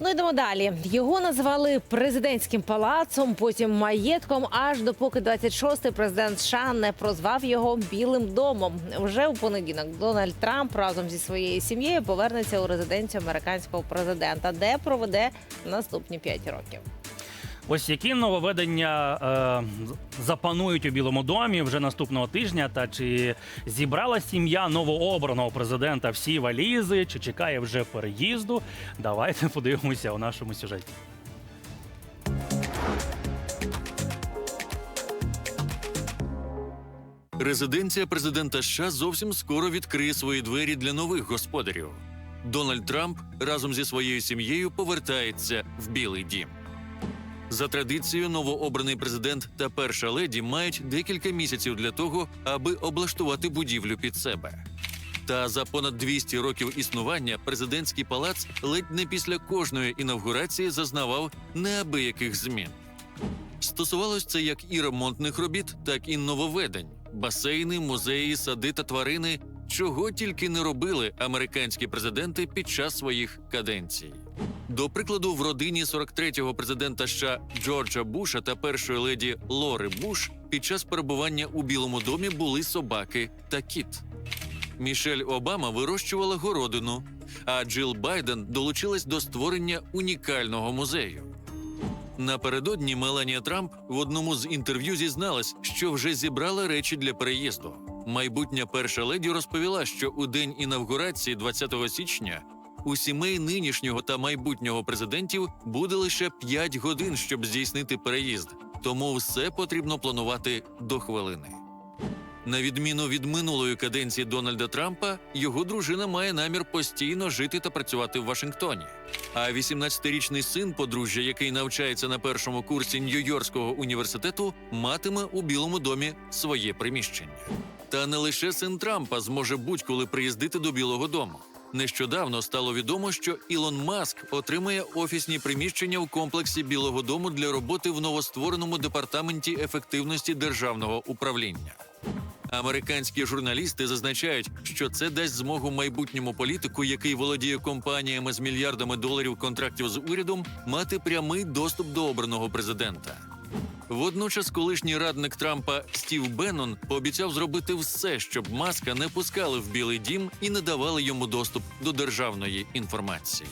Ну йдемо далі. Його назвали президентським палацом, потім маєтком, аж допоки 26-й президент США не прозвав його Білим домом. Вже у понеділок Дональд Трамп разом зі своєю сім'єю повернеться у резиденцію американського президента, де проведе наступні 5 років. Ось які нововведення е, запанують у Білому домі вже наступного тижня? Та чи зібрала сім'я новообраного президента всі валізи, чи чекає вже переїзду? Давайте подивимося у нашому сюжеті. Резиденція президента США зовсім скоро відкриє свої двері для нових господарів. Дональд Трамп разом зі своєю сім'єю повертається в Білий Дім. За традицією, новообраний президент та перша леді мають декілька місяців для того, аби облаштувати будівлю під себе. Та за понад 200 років існування президентський палац ледь не після кожної інавгурації зазнавав неабияких змін. Стосувалось це як і ремонтних робіт, так і нововведень: басейни, музеї, сади та тварини, чого тільки не робили американські президенти під час своїх каденцій. До прикладу, в родині 43-го президента США Джорджа Буша та першої леді Лори Буш під час перебування у Білому домі були собаки та кіт. Мішель Обама вирощувала городину, а Джил Байден долучилась до створення унікального музею. Напередодні Меланія Трамп в одному з інтерв'ю зізналась, що вже зібрала речі для переїзду. Майбутня перша леді розповіла, що у день інавгурації 20 січня у сімей нинішнього та майбутнього президентів буде лише 5 годин, щоб здійснити переїзд, тому все потрібно планувати до хвилини. На відміну від минулої каденції Дональда Трампа, його дружина має намір постійно жити та працювати в Вашингтоні. А 18-річний син подружжя, який навчається на першому курсі Нью-Йоркського університету, матиме у Білому домі своє приміщення. Та не лише син Трампа зможе будь-коли приїздити до Білого Дому. Нещодавно стало відомо, що Ілон Маск отримає офісні приміщення в комплексі Білого Дому для роботи в новоствореному департаменті ефективності державного управління. Американські журналісти зазначають, що це дасть змогу майбутньому політику, який володіє компаніями з мільярдами доларів контрактів з урядом, мати прямий доступ до обраного президента. Водночас, колишній радник Трампа Стів Беннон пообіцяв зробити все, щоб маска не пускали в Білий Дім і не давали йому доступ до державної інформації.